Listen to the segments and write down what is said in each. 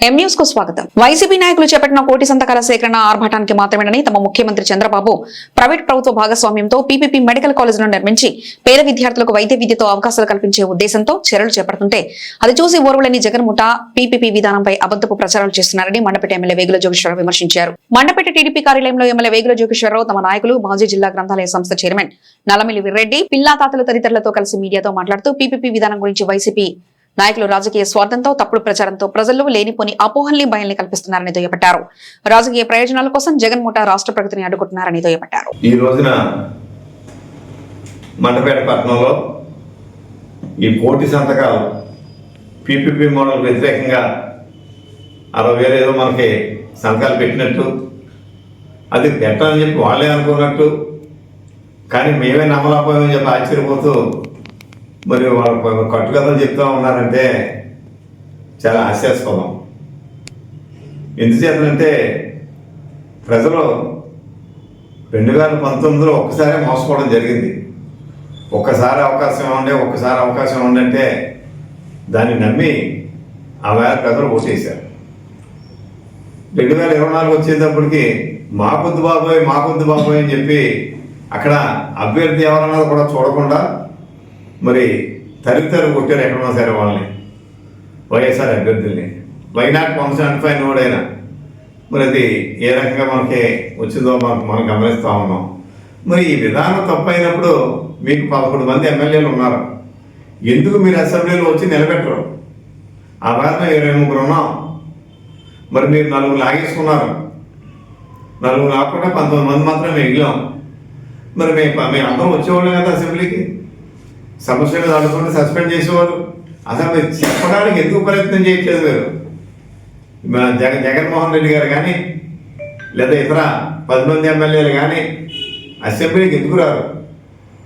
ఎం న్యూస్కు స్వాగతం. వైసీపీ నాయకులు చేపట్టిన కోటి సంతకాల సేకరణ ఆర్భాటానికి మాత్రమేనని తమ ముఖ్యమంత్రి చంద్రబాబు ప్రైవేట్ ప్రభుత్వ భాగస్వామ్యంతో పీపీపీ మెడికల్ కాలేజీను నిర్మించి పేద విద్యార్థులకు వైద్య విద్యతో అవకాశాలు కల్పించే ఉద్దేశంతో చర్యలు చేపడుతుంటే అది చూసి ఓర్వలేని జగన్ముఠ పీపీపీ విధానంపై అబద్దపు ప్రచారాలు చేస్తున్నారని మండపేట ఎమ్మెల్యే వేగుల జోగేశ్వరరావు విమర్శించారు. మండపేట టీడీపీ కార్యాలయంలో ఎమ్మెల్యే వేగుల జోగేశ్వరరావు తమ నాయకులు మాజీ జిల్లా గ్రంథాలయ సంస్థ చైర్మన్ నలమిలి విర్రెడ్డి పిల్లా తాతలు తదితరులతో కలిసి మీడియాతో మాట్లాడుతూ పీపీపీ విధానం గురించి వైసీపీ నాయకులు రాజకీయ స్వార్థంతో తప్పుడు ప్రచారంతో ప్రజల్లో లేనిపోని అపోహల్ని భయాల్ని కల్పిస్తున్నారని దుయ్యబట్టారు రాజకీయ ప్రయోజనాల కోసం జగన్ ముఠా రాష్ట్ర ప్రగతిని అడ్డుకుంటున్నారని దుయ్యబట్టారు ఈ రోజున మండపేట పట్టణంలో ఈ కోటి సంతకాలు పీపీపీ మోడల్ వ్యతిరేకంగా అరవై వేలు ఏదో మనకి సంతకాలు పెట్టినట్టు అది పెట్టాలని చెప్పి వాళ్ళే అనుకున్నట్టు కానీ మేమే నమ్మలేకపోయామని చెప్పి ఆశ్చర్యపోతూ మరి వాళ్ళు కట్టుకథలు చెప్తా ఉన్నారంటే చాలా హాస్యాస్పదం. ఎందుచేతనంటే ప్రజలు రెండు వేల పంతొమ్మిదిలో ఒక్కసారే మోసపోవడం జరిగింది. ఒక్కసారి అవకాశం ఉండే ఒక్కసారి అవకాశం ఉండంటే దాన్ని నమ్మి ఆ వేళ ప్రజలు ఓటేశారు. రెండు వేల ఇరవై నాలుగు వచ్చేటప్పటికి మాకొద్దు బాబోయ్ మాకొద్దు బాబోయ్ అని చెప్పి అక్కడ అభ్యర్థి ఎవరన్నది కూడా చూడకుండా మరి తరితరు కొట్టారు ఎక్కడున్నా సరే వాళ్ళని. వైఎస్ఆర్ అభ్యర్థుల్ని. వైనాట్ వన్ పైన ఫైవ్ నోడైనా. మరి అది ఏ రకంగా మనకి వచ్చిందో మనకు మనం గమనిస్తూ ఉన్నాం. మరి ఈ విధానం తప్పైనప్పుడు మీకు పదకొండు మంది ఎమ్మెల్యేలు ఉన్నారు. ఎందుకు మీరు అసెంబ్లీలో వచ్చి నిలబెట్టరు? ఆ భాగంగా ఇరవై ముగ్గురు ఉన్నాం. మరి మీరు నలుగురు లాగేసుకున్నారు. నలుగురు లాక్కుండా పంతొమ్మిది మంది మాత్రమే మిగిలాం. మరి మేము మేము అందరం వచ్చేవాళ్ళం కదా అసెంబ్లీకి. సమస్యలు మీద సస్పెండ్ చేసేవారు. అసలు మీరు చెప్పడానికి ఎందుకు ప్రయత్నం చేయట్లేదు మీరు? మన జగ జగన్మోహన్ రెడ్డి గారు కానీ లేదా ఇతర పది మంది ఎమ్మెల్యేలు కానీ అసెంబ్లీకి ఎందుకు రారు?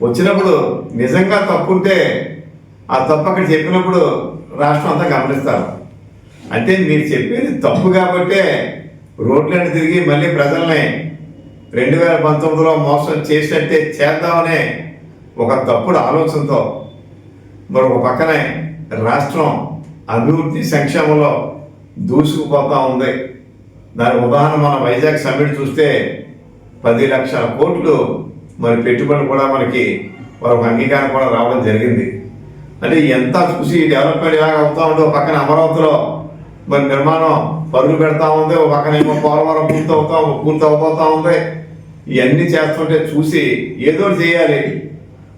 వచ్చినప్పుడు నిజంగా తప్పు ఉంటే ఆ తప్పు అక్కడ చెప్పినప్పుడు రాష్ట్రం అంతా గమనిస్తారు. అంటే మీరు చెప్పేది తప్పు కాబట్టే రోడ్లను తిరిగి మళ్ళీ ప్రజల్ని రెండు వేల పంతొమ్మిదిలో మోసం చేసినట్టే చేద్దామనే ఒక తప్పుడు ఆలోచనతో మరొక ఒక పక్కనే రాష్ట్రం అభివృద్ధి సంక్షేమంలో దూసుకుపోతా ఉంది. దాని ఉదాహరణ మన వైజాగ్ సమ్మిట్ చూస్తే పది లక్షల కోట్లు మరి పెట్టుబడులు కూడా మనకి ఒక అంగీకారం కూడా రావడం జరిగింది. అంటే ఎంత చూసి డెవలప్మెంట్ ఇలాగ అవుతా ఉందో పక్కన అమరావతిలో మరి నిర్మాణం పరుగులు పెడతా ఉంది ఒక పక్కన ఏమో పోలవరం పూర్తి అవుతా పూర్తి అవబోతా ఉంది. ఇవన్నీ చేస్తుంటే చూసి ఏదో చేయాలి.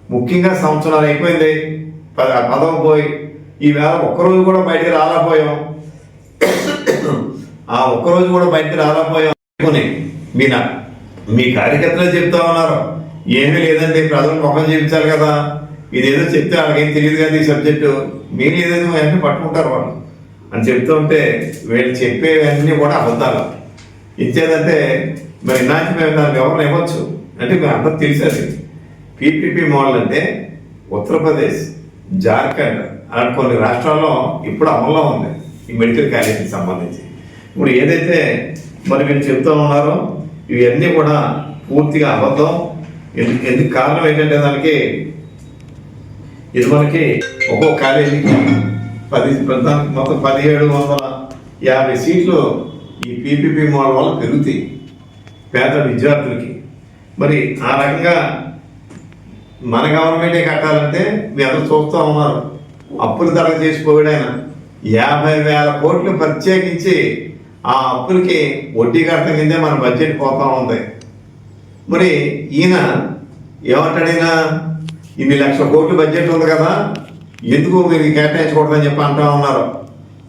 ముఖ్యంగా సంవత్సరాలు అయిపోయింది. పద పదవ పోయి. ఈవేళ ఒక్కరోజు కూడా బయటికి రాలేకపోయాం. ఆ ఒక్కరోజు కూడా బయటికి రాలేకపోయాం. అనుకుని మీ నా మీ కార్యకర్తలే చెప్తా ఉన్నారు. ఏమీ లేదండి ప్రజలు ముఖం చూపించాలి కదా. ఇదేదో చెప్తే వాళ్ళకేం తెలియదు కదా ఈ సబ్జెక్టు మీరు ఏదైనా అన్నీ పట్టుకుంటారు వాళ్ళు. అని చెప్తూ ఉంటే వీళ్ళు చెప్పేవన్నీ కూడా అబద్ధాలు. ఇచ్చేదంటే మరి ఇలాంటి మేము దానికి ఎవరు ఇవ్వచ్చు? అంటే మీరు అందరూ తెలిసేది. పీపీపీ మోడల్ అంటే ఉత్తరప్రదేశ్ జార్ఖండ్ అలాంటి కొన్ని రాష్ట్రాల్లో ఇప్పుడు అమల్లో ఉంది ఈ మెడికల్ కాలేజీకి సంబంధించి. ఇప్పుడు ఏదైతే మరి మీరు చెప్తూ ఉన్నారో ఇవన్నీ కూడా పూర్తిగా అబద్ధం. ఎందుకు ఎందుకు కారణం ఏంటంటే దానికి ఇది మనకి ఒక్కో కాలేజీకి పది ప్రధానికి మొత్తం పదిహేడు వందల యాభై సీట్లు ఈ పీపీపీ మోడల్ వల్ల పెరుగుతాయి పేద విద్యార్థులకి. మరి ఆ రకంగా మన గవర్నమెంటే కట్టాలంటే మీ అందరూ చూస్తూ ఉన్నారు. అప్పులు తరగ చేసిపోయాడు ఆయన. యాభై వేల కోట్లు ప్రత్యేకించి ఆ అప్పులకి వడ్డీ కట్టడం కిందే మన బడ్జెట్ పోతా ఉంది. మరి ఈయన ఏమంటాడైనా ఇన్ని లక్షల కోట్లు బడ్జెట్ ఉంది కదా ఎందుకు మీరు కేటాయించకూడదని చెప్పి అంటా ఉన్నారు.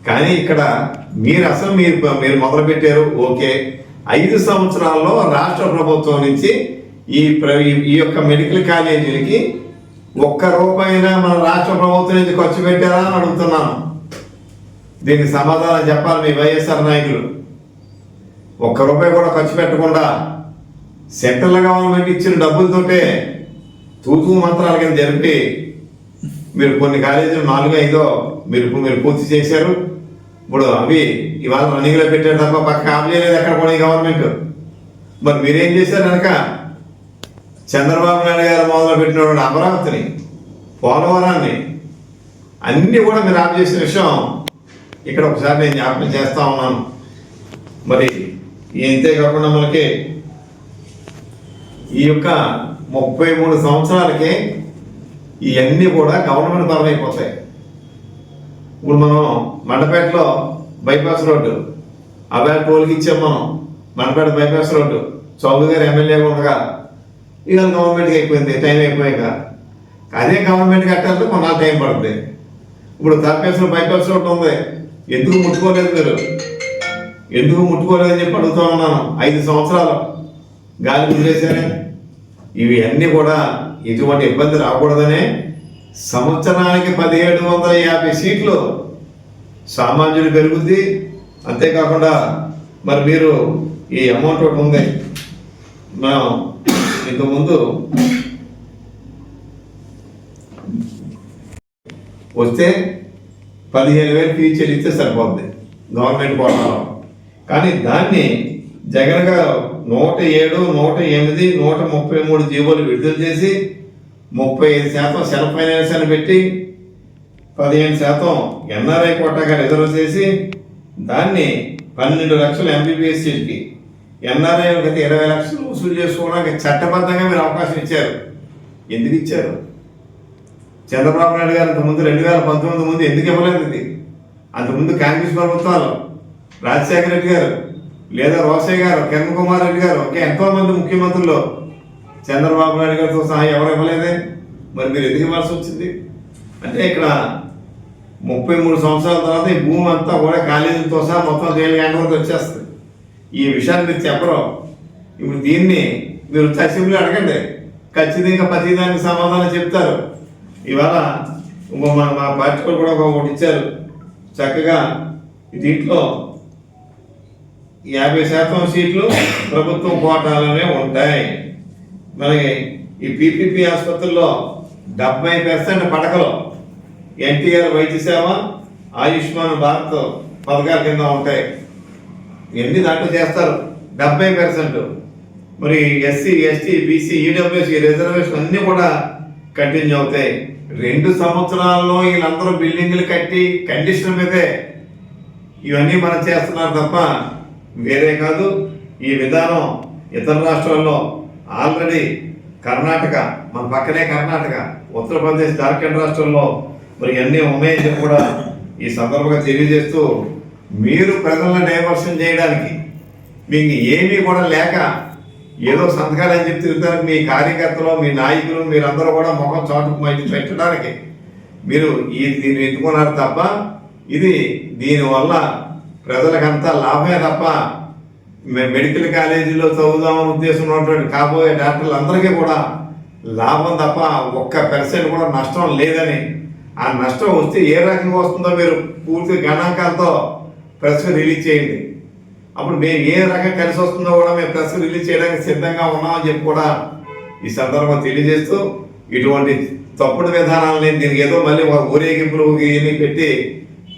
కానీ ఇక్కడ మీరు అసలు మీరు మీరు మొదలు పెట్టారు ఓకే. ఐదు సంవత్సరాల్లో రాష్ట్ర ప్రభుత్వం నుంచి ఈ ప్ర- ఈ- యొక్క మెడికల్ కాలేజీలకి ఒక్క రూపాయినా మన రాష్ట్ర ప్రభుత్వం నుంచి ఖర్చు పెట్టారా అని అడుగుతున్నాను. దీనికి సమాధానం చెప్పాలి మీ వైఎస్ఆర్ నాయకులు. ఒక్క రూపాయి కూడా ఖర్చు పెట్టకుండా సెంట్రల్ గవర్నమెంట్ ఇచ్చిన డబ్బులతోటే తూతూ మంత్రాల కింద జరిపి మీరు కొన్ని కాలేజీలు నాలుగు ఐదో మీరు మీరు పూర్తి చేశారు. ఇప్పుడు అవి ఇవాళ రన్నింగ్లో పెట్టారు తప్ప పక్క ఆఫ్ చేయలేదు ఎక్కడ కూడా ఈ గవర్నమెంట్. మరి మీరేం చేశారు కనుక చంద్రబాబు నాయుడు గారు మొదలు పెట్టిన అమరావతిని పోలవరాన్ని అన్నీ కూడా మీరు ఆఫ్ చేసిన విషయం ఇక్కడ ఒకసారి నేను జ్ఞాపకం చేస్తా ఉన్నాను. మరి ఇంతే కాకుండా మనకి ఈ యొక్క ముప్పై మూడు సంవత్సరాలకి ఇవన్నీ కూడా గవర్నమెంట్ పరమైపోతాయి ఇప్పుడు మనం మండపేటలో బైపాస్ రోడ్డు అబ్బాయి టోల్కి ఇచ్చాం మనం మండపేట బైపాస్ రోడ్డు. చౌదరి గారు ఎమ్మెల్యేగా ఉండగా ఇక గవర్నమెంట్కి అయిపోయింది టైం అయిపోయాక అదే గవర్నమెంట్ కట్టాలంటే కొన్నాళ్ళు టైం పడుతుంది. ఇప్పుడు తప్పేసిన బైపాస్ రోడ్డు ఉంది. ఎందుకు ముట్టుకోలేదు మీరు? ఎందుకు ముట్టుకోలేదని చెప్పి అడుగుతా ఉన్నాను. ఐదు సంవత్సరాలు గాలి కుదిరేసానే ఇవి అన్నీ కూడా ఎటువంటి ఇబ్బంది రాకూడదనే సంవత్సరానికి పదిహేడు వందల యాభై సీట్లు సామాన్యుడు పెరుగుద్ది. అంతేకాకుండా మరి మీరు ఈ అమౌంట్ ఒకటి ఉంది. మనం ఇంతకుముందు వస్తే పదిహేను వేలు ఫీజు చెల్లిస్తే సరిపోద్ది గవర్నమెంట్ కోటాలో. కానీ దాన్ని జగన్ గారు నూట ఏడు నూట ఎనిమిది నూట ముప్పై మూడు జీవోలు విడుదల చేసి ముప్పై ఐదు శాతం సెల్ఫ్ ఫైనాన్స్ అని పెట్టి పదిహేను శాతం ఎన్ఆర్ఐ కోటాగా రిజర్వ్ చేసి దాన్ని పన్నెండు లక్షలు ఎంబీబీఎస్ సీట్కి ఎన్ఆర్ఐ గత ఇరవై లక్షలు వసూలు చేసుకోవడానికి చట్టబద్ధంగా మీరు అవకాశం ఇచ్చారు. ఎందుకు ఇచ్చారు? చంద్రబాబు నాయుడు గారు అంతకుముందు రెండు వేల పంతొమ్మిది ముందు ఎందుకు ఇవ్వలేదు ఇది? అంతకుముందు కాంగ్రెస్ ప్రభుత్వాలు రాజశేఖర రెడ్డి గారు లేదా రోసయ్య గారు కిరణ్ కుమార్ రెడ్డి గారు ఇంకా ఎంతోమంది ముఖ్యమంత్రులు చంద్రబాబు నాయుడు గారితో సహా ఎవరు ఇవ్వలేదే? మరి మీరు ఎందుకు ఇవ్వాల్సి వచ్చింది? అంటే ఇక్కడ ముప్పై మూడు సంవత్సరాల తర్వాత ఈ భూమి అంతా కూడా కాలేజీలతో సహా మొత్తం దేని హ్యాండ్ వరకు వచ్చేస్తుంది. ఈ విషయాన్ని మీరు చెప్పరు ఇప్పుడు దీన్ని మీరు వచ్చి అడగండి. ఖచ్చితంగా ప్రతిదానికి సమాధానం చెప్తారు. ఇవాళ మా మా పార్టీ కూడా ఒకటి ఇచ్చారు. చక్కగా దీంట్లో యాభై శాతం సీట్లు ప్రభుత్వం కోటాలోనే ఉంటాయి. మనకి ఈ పీపీపీ ఆసుపత్రుల్లో డెబ్బై పర్సెంట్ పడకలు ఎన్టీఆర్ వైద్య సేవ ఆయుష్మాన్ భారత్ పథకాల కింద ఉంటాయి. ఎన్ని దాంట్లో చేస్తారు? డెబ్బై పర్సెంట్ మరి SC ST BC EWC reservation అన్నీ కూడా కంటిన్యూ అవుతాయి. రెండు సంవత్సరాల్లో వీళ్ళందరూ బిల్డింగ్లు కట్టి కండిషన్ మీదే ఇవన్నీ మనం చేస్తున్నారు తప్ప వేరే కాదు. ఈ విధానం ఇతర రాష్ట్రాల్లో ఆల్రెడీ కర్ణాటక మన పక్కనే కర్ణాటక ఉత్తరప్రదేశ్ జార్ఖండ్ రాష్ట్రంలో మరి అన్నీ ఉన్నాయని చెప్పి కూడా ఈ సందర్భంగా తెలియజేస్తూ మీరు ప్రజలను డైవర్షన్ చేయడానికి మీకు ఏమీ కూడా లేక ఏదో సంతకాలు అని చెప్పి తిరుగుతారు. మీ కార్యకర్తలు మీ నాయకులు మీరందరూ కూడా ముఖం చాటుకు పెట్టడానికి మీరు ఈ దీన్ని ఎంచుకున్నారు తప్ప ఇది దీనివల్ల ప్రజలకంతా లాభమే తప్ప మెడికల్ కాలేజీలో చదువుదామని ఉద్దేశం ఉన్నటువంటి కాబోయే డాక్టర్లు అందరికీ కూడా లాభం తప్ప ఒక్క పర్సెంట్ కూడా నష్టం లేదని ఆ నష్టం వస్తే ఏ రకంగా వస్తుందో మీరు పూర్తి గణాంకాలతో ప్రెస్ రిలీజ్ చేయండి. అప్పుడు మేము ఏ రకం కలిసి వస్తుందో కూడా మేము ప్రెస్ రిలీజ్ చేయడానికి సిద్ధంగా ఉన్నామని చెప్పి కూడా ఈ సందర్భంగా తెలియజేస్తూ ఇటువంటి తప్పుడు విధానాలని దీనికి ఏదో మళ్ళీ ఒక ఊరేగింపులు ఇవన్నీ పెట్టి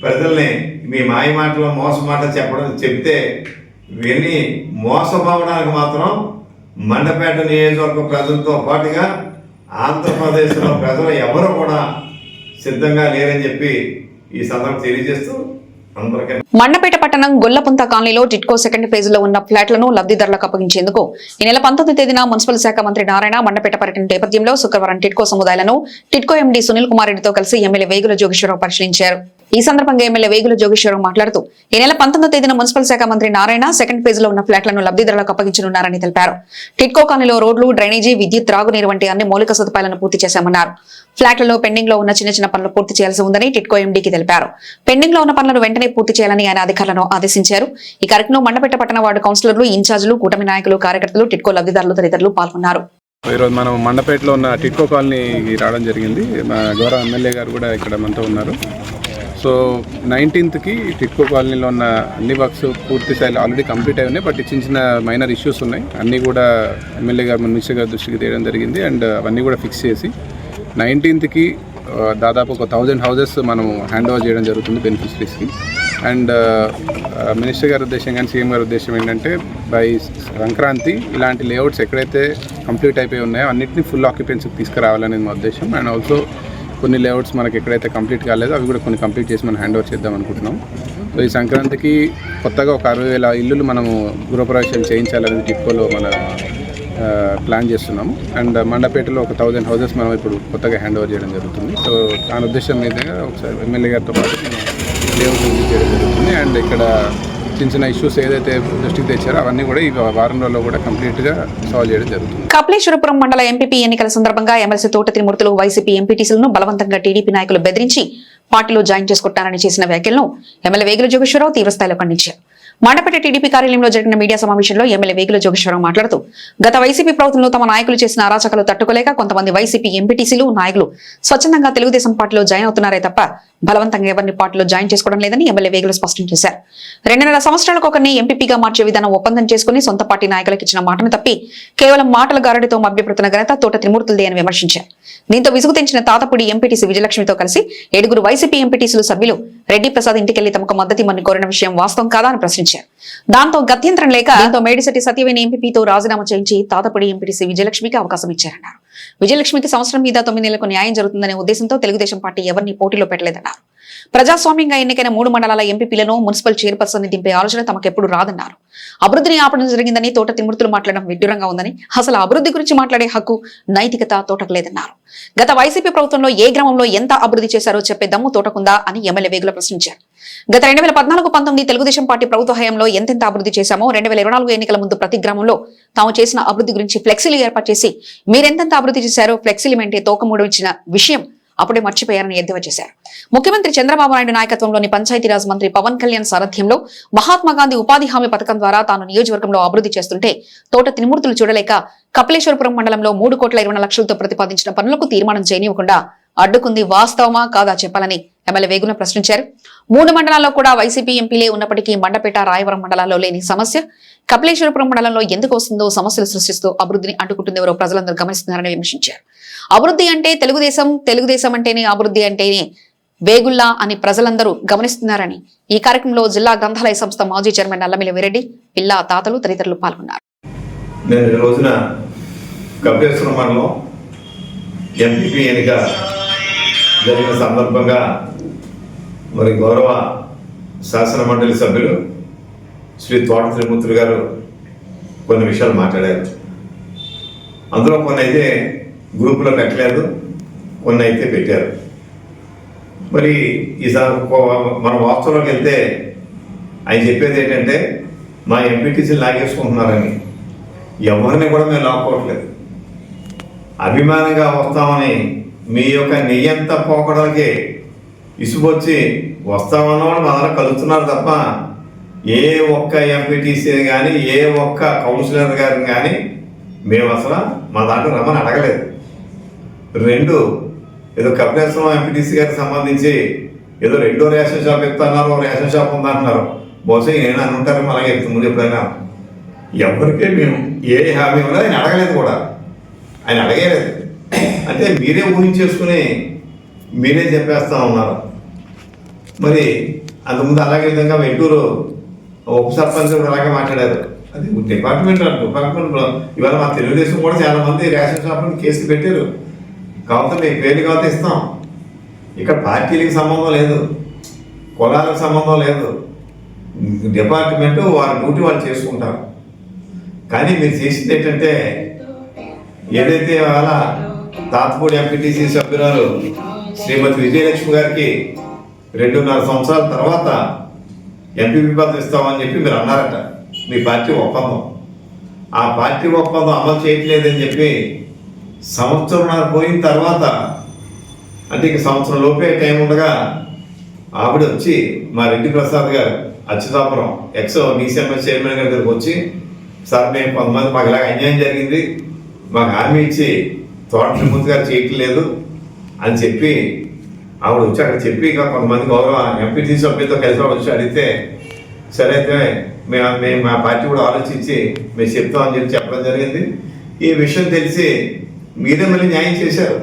ప్రజల్ని మీ మాయ మాటలు మోస మాట చెప్పడం చెప్తే ఇవన్నీ మోసపోవడానికి మాత్రం మండపేట నియోజకవర్గ ప్రజలతో పాటుగా ఆంధ్రప్రదేశ్లో ప్రజలు ఎవరు కూడా సిద్ధంగా లేరని చెప్పి ఈ సందర్భం తెలియజేస్తూ మండపేట పట్టణం గొల్లపుంత కాలనీలో టిట్కో సెకండ్ ఫేజ్లో ఉన్న ఫ్లాట్లను లబ్దిదారులకు అప్పగించేందుకు ఈ నెల పంతొమ్మిది తేదీన మున్సిపల్ శాఖ మంత్రి నారాయణ మండపేట పర్యటన నేపథ్యంలో శుక్రవారం TIDCO సముదాయాలను TIDCO M D Sunil Kumar రెడ్డితో కలిసి ఎమ్మెల్యే వేగుల జోగేశ్వరరావు పరిశీలించారు. ఈ సందర్భంగా ఎమ్మెల్యే వేగుల జోగేశ్వరరావు మాట్లాడుతూ ఈ నెల పంతొమ్మిదో తేదీన మున్సిపల్ శాఖ మంత్రి నారాయణ సెకండ్ ఫేజ్లో ఉన్న ఫ్లాట్లను లబ్ధిదారులకు అప్పగించనున్నారని తెలిపారు. టిట్కో కాలనీలో రోడ్లు డ్రైనేజీ విద్యుత్ త్రాగునీరు వంటి అన్ని మౌలిక సదుపాయాలను పూర్తి చేశామన్నారు. ఫ్లాట్లలో పెండింగ్లో ఉన్న చిన్న చిన్న పనులు పూర్తి చేయాల్సి ఉందని టిట్కో ఎండీకి తెలిపారు. పెండింగ్లో ఉన్న పనులను వెంటనే పూర్తి చేయాలని ఆయన అధికారులను ఆదేశించారు. ఈ కార్యక్రమంలో మండపేట పట్టణ వార్డు కౌన్సిలర్లు ఇన్ఛార్జీలు కూటమి నాయకులు కార్యకర్తలు టిట్కో లబ్దిదారులు తదితరులు పాల్గొన్నారు. ఈరోజు మనం మండపేటలో ఉన్న టిట్కో కాలనీకి రావడం జరిగింది. మా గౌరవ ఎమ్మెల్యే గారు కూడా ఇక్కడ మనతో ఉన్నారు. సో నైన్టీన్త్కి టిట్కో కాలనీలో ఉన్న అన్ని వర్క్స్ పూర్తి స్థాయిలో ఆల్రెడీ కంప్లీట్ అయి ఉన్నాయి. బట్ చిన్న చిన్న మైనర్ ఇష్యూస్ ఉన్నాయి. అన్నీ కూడా ఎమ్మెల్యే గారు మినిస్టర్ గారి దృష్టికి తేయడం జరిగింది. అండ్ అవన్నీ కూడా ఫిక్స్ చేసి నైన్టీన్త్కి దాదాపు ఒక థౌజండ్ హౌజెస్ మనం హ్యాండ్ ఓవర్ చేయడం జరుగుతుంది బెనిఫిషరీస్కి అండ్ మినిస్టర్ గారి ఉద్దేశం కానీ సీఎం గారి ఉద్దేశం ఏంటంటే బై సంక్రాంతి ఇలాంటి లేఅవుట్స్ ఎక్కడైతే కంప్లీట్ అయిపోయి ఉన్నాయో అన్నింటినీ ఫుల్ ఆక్యుపెన్సీకి తీసుకురావాలనేది మా ఉద్దేశం. అండ్ ఆల్సో కొన్ని లేఅవుట్స్ మనకి ఎక్కడైతే కంప్లీట్ కాలేదో అవి కూడా కొన్ని కంప్లీట్ చేసి మనం హ్యాండ్ ఓవర్ చేద్దాం అనుకుంటున్నాం. సో ఈ సంక్రాంతికి కొత్తగా ఒక అరవై వేల ఇల్లులు మనము గృహప్రవేశం చేయించాలనేది టిప్కోలో మన ప్లాన్ చేస్తున్నాము అండ్ మండపేటలో ఒక థౌజండ్ హౌసెస్ మనం ఇప్పుడు కొత్తగా హ్యాండ్ ఓవర్ చేయడం జరుగుతుంది. సో దాని ఉద్దేశం మీద ఒకసారి ఎమ్మెల్యే గారితో పాటు లేఅవుట్ చేయడం జరుగుతుంది. అండ్ ఇక్కడ చిన్న చిన్న ఇష్యూస్ ఏదైతే దృష్టికి తెచ్చారో అవన్నీ కూడా ఈ వారం రోజుల్లో కూడా కంప్లీట్గా సాల్వ్ చేయడం జరుగుతుంది. కపిలేశ్వరపురం మండల ఎంపీపీ ఎన్నికల సందర్భంగా ఎమ్మెల్సీ తోట త్రిమూర్తులు వైసీపీ ఎంపీటీసీలను బలవంతంగా టీడీపీ నాయకులు బెదిరించి పార్టీలో జాయిన్ చేసుకుంటానని చేసిన వ్యాఖ్యలను ఎమ్మెల్యే వేగుల జోగేశ్వరరావు తీవ్రస్థాయిలో ఖండించారు. మండపేట టీడీపీ కార్యాలయంలో జరిగిన మీడియా సమావేశంలో ఎమ్మెల్యే వేగుల జోగేశ్వరరావు మాట్లాడుతూ గత వైసీపీ ప్రభుత్వంలో తమ నాయకులు చేసిన అరాచకాలు తట్టుకోలేక కొంతమంది వైసీపీ ఎంపీటీసీలు నాయకులు స్వచ్ఛందంగా తెలుగుదేశం పార్టీలో జాయిన్ అవుతున్నారే తప్ప బలవంతంగా ఎవరిని పార్టీలో జాయిన్ చేసుకోవడం లేదని ఎమ్మెల్యే వేగులు స్పష్టం చేశారు. రెండున్నర సంవత్సరాలకు ఒకరిని ఎంపీపీగా మార్చే విధానం ఒప్పందం చేసుకుని సొంత పార్టీ నాయకులకు ఇచ్చిన మాటను తప్పి కేవలం మాటల గారడితో మభ్యపెడుతున్న ఘనత తోట త్రిమూర్తులదే అని విమర్శించారు. దీంతో విసుగు తెంచిన తాతపుడి ఎంపీటీసీ విజయలక్ష్మితో కలిసి ఏడుగురు వైసీపీ ఎంపీటీసీలు సభ్యులు రెడ్డి ప్రసాద్ ఇంటికెళ్ళి తమకు మద్దతి ఇమ్మని కోరిన విషయం వాస్తవం కాదా అని ప్రశ్నించారు. దాంతో గత్యంతరం లేక దీంతో మేడిశెట్టి సత్యవేణి ఎంపీతో రాజీనామా చేయించి తాతపుడి ఎంపీటీసీ విజయలక్ష్మికి అవకాశం ఇచ్చారన్నారు. విజయలక్ష్మికి సంవత్సరం మీద తొమ్మిది నెలలకు న్యాయం జరుగుతుందనే ఉద్దేశంతో తెలుగుదేశం పార్టీ ఎవరిని పోటీలో పెట్టలేదన్నారు. ప్రజాస్వామ్యంగా ఎన్నికైన మూడు మండలాల ఎంపీలను మున్సిపల్ చైర్పర్సన్ దింపే ఆలోచన తమకెప్పుడు రాదన్నారు. అభివృద్ధిని ఆపడం జరిగిందని తోట తిమ్మూర్తులు మాట్లాడడం విడ్డూరంగా ఉందని అసలు అభివృద్ధి గురించి మాట్లాడే హక్కు నైతికత తోటకు లేదన్నారు. గత వైసీపీ ప్రభుత్వంలో ఏ గ్రామంలో ఎంత అభివృద్ధి చేశారో చెప్పే దమ్ము తోటకుందా అని ఎమ్మెల్యే వేగుల ప్రశ్నించారు. గత రెండు వేల పద్నాలుగు పంతొమ్మిది తెలుగుదేశం పార్టీ ప్రభుత్వ హయాంలో ఎంతెంత అభివృద్ధి చేశామో రెండు వేల ఇరవై నాలుగు ఎన్నికల ముందు ప్రతి గ్రామంలో తాము చేసిన అభివృద్ధి గురించి ఫ్లెక్సీలు ఏర్పాటు చేసి మీరెంతెంత అభివృద్ధి చేశారో ఫ్లెక్సీలు మెంటే తోకముడు విషయం అప్పుడే మర్చిపోయారని ఎద్దేవా చేశారు. ముఖ్యమంత్రి చంద్రబాబు నాయుడు నాయకత్వంలోని పంచాయతీరాజ్ మంత్రి పవన్ కళ్యాణ్ సారథ్యంలో మహాత్మా గాంధీ ఉపాధి హామీ పథకం ద్వారా తాను నియోజకవర్గంలో అభివృద్ధి చేస్తుంటే తోట తిరుమూర్తులు చూడలేక కపిలేశ్వరపురం మండలంలో మూడు కోట్ల ఇరవై లక్షలతో ప్రతిపాదించిన పనులకు తీర్మానం చేయనివ్వకుండా అడ్డుకుంది వాస్తవమా కాదా చెప్పాలని ఎమ్మెల్యే వేగున ప్రశ్నించారు. మూడు మండలాల్లో కూడా వైసీపీ ఎంపీలే ఉన్నప్పటికీ మండపేట రాయవరం మండలాల్లో లేని సమస్య. కపిలేశ్వరపురం మండలంలో ఎందుకు వస్తుందో సమస్యలు సృష్టిస్తూ అభివృద్ధిని అడ్డుకుంటుందెవరో ప్రజలందరూ గమనిస్తున్నారని విమర్శించారు. అభివృద్ధి అంటే తెలుగుదేశం తెలుగుదేశం అంటేనే అభివృద్ధి అంటేనే వేగుల్లా అని ప్రజలందరూ గమనిస్తున్నారని ఈ కార్యక్రమంలో జిల్లా గ్రంథాలయ సంస్థ మాజీ చైర్మన్ నల్లమిల్లి వీరెడ్డి పిల్ల తాతలు తదితరులు పాల్గొన్నారు. నేను ఈ రోజున కపిలేశ్వరం మండలం ఎంపీపీ ఎన్నిక జరిగిన సందర్భంగా మరి గౌరవ శాసన మండలి సభ్యులు శ్రీ తోట త్రిమూర్తులు గారు కొన్ని విషయాలు మాట్లాడారు. అందులో కొన్ని అయితే గ్రూపులో పెట్టలేదు కొన్ని అయితే పెట్టారు. మరి ఈసారి మన వాస్తవంలోకి వెళ్తే ఆయన చెప్పేది ఏంటంటే మా ఎంపీటీసీలు లాగేసుకుంటున్నారని. ఎవరిని కూడా మేము లాక్కోవట్లేదు అభిమానంగా వస్తామని మీ యొక్క నెయ్యంతా పోకడానికి ఇసుకొచ్చి వస్తామన్న వాళ్ళు మన కలుస్తున్నారు తప్ప ఏ ఒక్క ఎంపీటీసీ కానీ ఏ ఒక్క కౌన్సిలర్ గారిని కానీ మేము అసలు మా దాంట్లో రమ్మని అడగలేదు. రెండు ఏదో కపిలేశ్వరం ఎంపీటీసీ గారికి సంబంధించి ఏదో రెండో రేషన్ షాప్ ఇస్తున్నారు రేషన్ షాప్ ఉందంటున్నారు. బహుశా నేను అని ఉంటారేమో అలాగే ముందు ఎప్పుడైనా ఎవరికే మేము ఏ హామీ ఉన్నది ఆయన అడగలేదు కూడా. ఆయన అడగలేదు. అంటే మీరే ఊహించేసుకుని మీరే చెప్పేస్తా ఉన్నారు. మరి అంతకుముందు అలాగే విధంగా వెంటూరు ఉప సర్పంచ్ కూడా అలాగే మాట్లాడారు. అది డిపార్ట్మెంట్ అంటారు డిపార్ట్మెంట్ ఇవాళ మా తెలుగుదేశం కూడా చాలా మంది రేషన్ షాపులను కేసులు పెట్టారు. కాకపోతే మీ పేరు కాకపోతే ఇస్తాం. ఇక్కడ పార్టీలకు సంబంధం లేదు. కులాలకు సంబంధం లేదు. డిపార్ట్మెంట్ వారి డ్యూటీ వాళ్ళు చేసుకుంటారు. కానీ మీరు చేసింది ఏంటంటే ఏదైతే వాళ్ళ తాతపూడి ఎంపీటీసీ సభ్యురాలు శ్రీమతి విజయలక్ష్మి గారికి రెండున్నర సంవత్సరాల తర్వాత ఎంపీపీ పదవి ఇస్తామని చెప్పి మీరు అన్నారట. మీ పార్టీ ఒప్పందం. ఆ పార్టీ ఒప్పందం అమలు చేయట్లేదని చెప్పి సంవత్సరంన్నర పోయిన తర్వాత అంటే ఇంక సంవత్సరం లోపే టైం ఉండగా ఆవిడ వచ్చి మా రెడ్డి ప్రసాద్ గారు అచ్యుతాపురం ఎక్స్ బీసీఎంఎస్ చైర్మన్ గారి దగ్గరకు వచ్చి సార్ మేము కొంతమంది మాకు ఇలాగ అన్యాయం జరిగింది. మాకు హామీ ఇచ్చి తోట త్రిమూర్తి గారు చేయట్లేదు అని చెప్పి ఆవిడ వచ్చి అక్కడ చెప్పి ఇంకా కొంతమంది గౌరవ ఎంపీటీ సభ్యులతో కలిసి వచ్చి అడిగితే సరే అయితే మేము మేము మా పార్టీ కూడా ఆలోచించి మేము చెప్తామని చెప్పి చెప్పడం జరిగింది. ఈ విషయం తెలిసి మీరే మళ్ళీ న్యాయం చేశారు.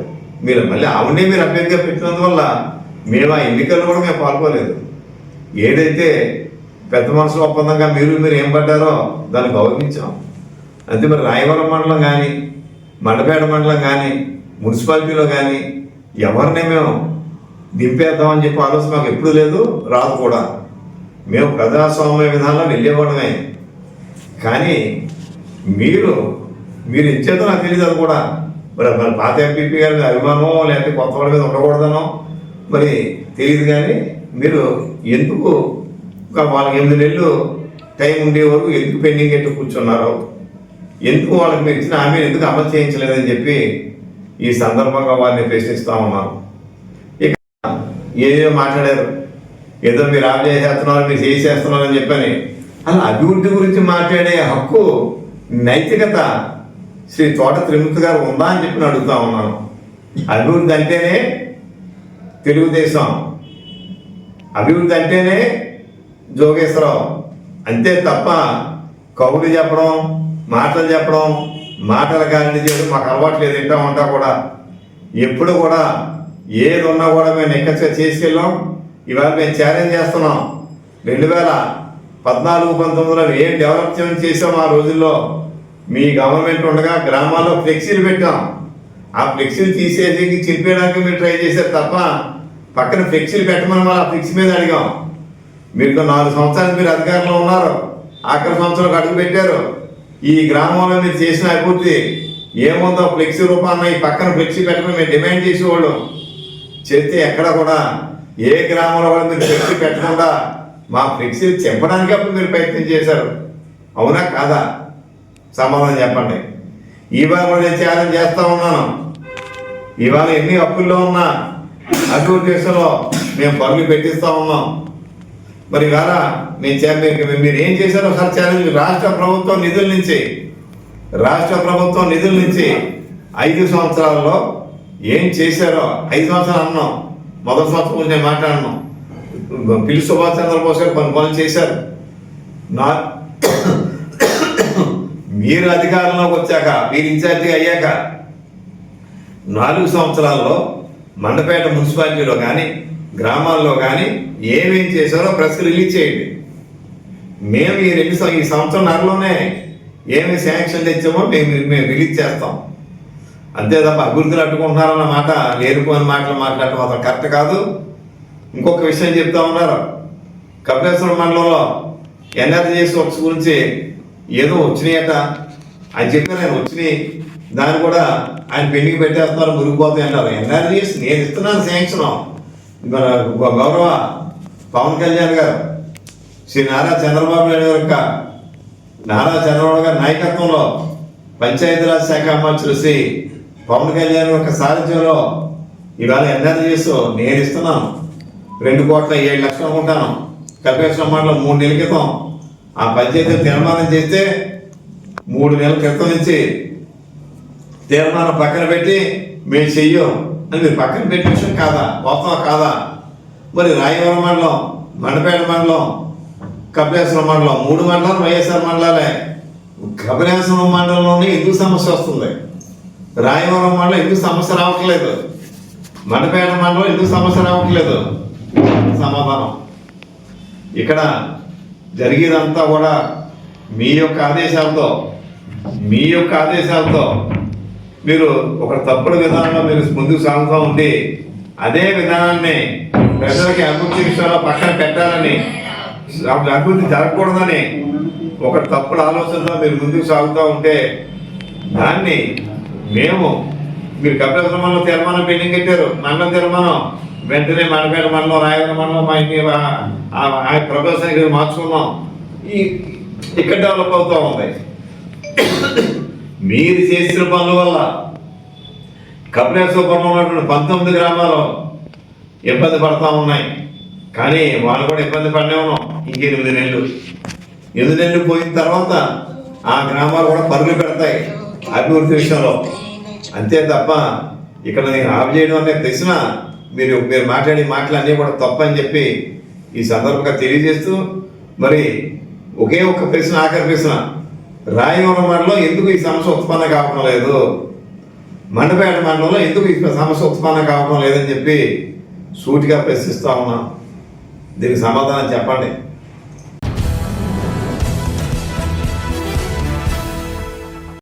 మీరు మళ్ళీ ఆవిడే మీరు అభ్యర్థిగా పెట్టినందువల్ల మేము ఆ ఎన్నికల్లో కూడా మేము పాల్గొలేదు ఏదైతే పెద్ద మనసులో ఒప్పందంగా మీరు మీరు ఏం పడ్డారో దాన్ని గౌరవించాం. అంతే మరి రాయవరం మండలం కానీ మండపేట మండలం కానీ మున్సిపాలిటీలో కానీ ఎవరిని మేము దింపేద్దామని చెప్పి ఆలోచన మాకు ఎప్పుడు లేదు రాదు కూడా. మేము ప్రజాస్వామ్య విధానంలో వెళ్ళేవాడమే కానీ మీరు మీరు ఇచ్చేదో నాకు తెలియదు అది కూడా. మరి మరి పాత ఎంపీపీ గారి మీద అభిమానమో లేకపోతే కొత్త వాళ్ళ మీద ఉండకూడదనో మరి తెలియదు కానీ మీరు ఎందుకు ఒక వాళ్ళకి ఎనిమిది నెలలు టైం ఉండే వరకు ఎందుకు పెండింగ్ ఎట్టు కూర్చున్నారు ఎందుకు వాళ్ళకి మీరు ఇచ్చిన హామీని ఎందుకు అమలు చేయించలేదని చెప్పి ఈ సందర్భంగా వారిని ప్రశ్నిస్తూ ఉన్నాను. ఇక ఏదో మాట్లాడారు? ఏదో మీరు ఆఫ్ చేసేస్తున్నారు మీరు చేసేస్తున్నారు అని చెప్పని అలా అభివృద్ధి గురించి మాట్లాడే హక్కు నైతికత శ్రీ తోట త్రిమూర్తి గారు ఉందా అని చెప్పి అడుగుతా ఉన్నాను. అభివృద్ధి అంటేనే తెలుగుదేశం. అభివృద్ధి అంటేనే జోగేశ్వరరావు. అంతే తప్ప కబుర్లు చెప్పడం మాటలు చెప్పడం మాటల కానీ చేయడం మాకు అలవాటు లేదు. వింటా ఉంటా కూడా. ఎప్పుడు కూడా ఏది ఉన్నా కూడా మేము ఎక్కడికి చేసుకెళ్ళాం ఇవాళ మేము ఛాలెంజ్ చేస్తున్నాం. రెండు వేల పద్నాలుగు పంతొమ్మిదిలో ఏం డెవలప్ చేసాం ఆ రోజుల్లో మీ గవర్నమెంట్ ఉండగా గ్రామాల్లో ఫ్లెక్సీలు పెట్టాం. ఆ ఫ్లెక్సీలు తీసేసి చింపేయడానికి మీరు ట్రై చేశారు తప్ప పక్కన ఫ్లెక్సీలు పెట్టమని మళ్ళీ ఆ ఫ్లెక్సీ మీద అడిగాం. మీరు నాలుగు సంవత్సరాలు మీరు అధికారంలో ఉన్నారు. ఆఖరి సంవత్సరం అడుగు పెట్టారు. ఈ గ్రామంలో మీరు చేసిన అభివృద్ధి ఏముందో ఫ్లెక్సీ రూపాన ఈ పక్కన ఫ్లెక్సీ పెట్టమని మేము డిమాండ్ చేసేవాళ్ళు. చేస్తే ఎక్కడ కూడా ఏ గ్రామంలో కూడా మీరు ఫ్లెక్సీ పెట్టకుండా మా ఫ్లెక్సీ చెప్పడానికి అప్పుడు మీరు ప్రయత్నం చేశారు. అవునా కాదా? సమాధానం చెప్పండి. ఇవాళ కూడా నేను ఛాలెంజ్ చేస్తా ఉన్నాను. ఇవాళ ఎన్ని అప్పుల్లో ఉన్నా అభివృద్ధి విషయంలో మేము పనులు పెట్టిస్తూ ఉన్నాం. మరి ఇవాళ నేను చే- మీరు ఏం చేశారో ఒకసారి ఛాలెంజ్ రాష్ట్ర ప్రభుత్వం నిధుల నుంచి రాష్ట్ర ప్రభుత్వం నిధుల నుంచి ఐదు సంవత్సరాల్లో ఏం చేశారో ఐదు సంవత్సరాలు అన్నాం. మొదటి సంవత్సరం గురించి నేను మాట్లాడినాం. పిల్లి సుభాష్ చంద్రబోస్ గారు కొన్ని పనులు చేశారు. నా మీరు అధికారంలోకి వచ్చాక మీరు ఇన్ఛార్జి అయ్యాక నాలుగు సంవత్సరాల్లో మండపేట మున్సిపాలిటీలో కానీ గ్రామాల్లో కానీ ఏమేం చేశారో ప్రెస్ రిలీజ్ చేయండి. మేము ఈ రెండు ఈ సంవత్సరం నరలోనే ఏమి శాంక్షన్ తెచ్చామో మేము మేము రిలీజ్ చేస్తాం. అంతే తప్ప అభివృద్ధులు అడ్డుకుంటున్నారన్న మాట లేరుకోని మాటలు మాట్లాడటం అసలు కరెక్ట్ కాదు. ఇంకొక విషయం చెప్తా ఉన్నారు. కపిలేశ్వరం మండలంలో ఎన్ఆర్జీఎస్ వర్క్స్ గురించి ఏదో వచ్చినాయట అని చెప్పి నేను వచ్చినాయి. దాన్ని కూడా ఆయన పెండింగ్ పెట్టేస్తున్నారు మురిగిపోతాయి అంటారు. ఎన్ఆర్జీఎస్ నేను ఇస్తున్నాను శాంక్షన్. మన గౌరవ పవన్ కళ్యాణ్ గారు శ్రీ నారా చంద్రబాబు నాయుడు యొక్క నారా చంద్రబాబు గారి నాయకత్వంలో పంచాయతీరాజ్ శాఖ మంత్రులు శ్రీ పవన్ కళ్యాణ్ యొక్క సారథ్యంలో ఇవాళ ఎన్ఆర్జీఎస్ నేను ఇస్తున్నాను. రెండు కోట్ల ఏడు లక్షలు అనుకుంటాను. కల్పేశ్వర మండలం మూడు నెలల క్రితం ఆ పంచాయతీ తీర్మానం చేస్తే మూడు నెలల క్రితం నుంచి తీర్మానం పక్కన పెట్టి మేము చెయ్యం అని మీరు పక్కన పెట్టే విషయం కాదా? వాస్తవం కాదా? మరి రాయవరం మండలం మండపేట మండలం కపిలేశ్వరం మండలం మూడు మండలాలు వైఎస్ఆర్ మండలాలే. కపిలేశ్వరం మండలంలోనే ఎందుకు సమస్య వస్తుంది? రాయవరం మండలం ఎందుకు సమస్య రావట్లేదు? మండపేట మండలం ఎందుకు సమస్య రావట్లేదు? సమాధానం. ఇక్కడ జరిగేదంతా కూడా మీ యొక్క ఆదేశాలతో మీ యొక్క ఆదేశాలతో. మీరు ఒక తప్పుడు విధానంలో మీరు ముందుకు సాగుతూ ఉండి అదే విధానాన్ని ప్రజలకి అభివృద్ధి విషయంలో పక్కన పెట్టాలని అభివృద్ధి జరగకూడదని ఒక తప్పుడు ఆలోచనతో మీరు ముందుకు సాగుతూ ఉంటే దాన్ని మేము మీరు కపిలేశ్వరంలో తీర్మానం పెండింగ్ పెట్టారు మండలం తీర్మానం. వెంటనే మనపేట మండలం రాయగల మండలం మా ఇంటి ఆ మార్చుకున్నాం. ఈ ఇక్కడ డెవలప్ అవుతూ ఉంది. మీరు చేసిన పనుల వల్ల కపిలేశ్వరంలో ఉన్నటువంటి పంతొమ్మిది గ్రామాలు ఇబ్బంది పడతా ఉన్నాయి. కానీ వాళ్ళు కూడా ఇబ్బంది పడనే ఉన్నాం. ఇంక ఎనిమిది నెలలు. ఎనిమిది నెలలు పోయిన తర్వాత ఆ గ్రామాలు కూడా పరుగులు పెడతాయి అభివృద్ధి విషయంలో. అంతే తప్ప ఇక్కడ నేను ఆఫ్ చేయడం అనే ప్రశ్న మీరు మీరు మాట్లాడే మాటలు అన్నీ కూడా తప్పని చెప్పి ఈ సందర్భంగా తెలియజేస్తూ మరి ఒకే ఒక్క ప్రశ్న ఆఖరి ప్రశ్న రాయవరం మండలం ఎందుకు ఈ సమస్య ఉత్పన్నం కావడం లేదు? మండపేట మండలంలో ఎందుకు ఈ సమస్య ఉత్పన్నం కావడం లేదని చెప్పి సూటిగా ప్రశ్నిస్తా ఉన్నాం. దీనికి సమాధానం చెప్పండి.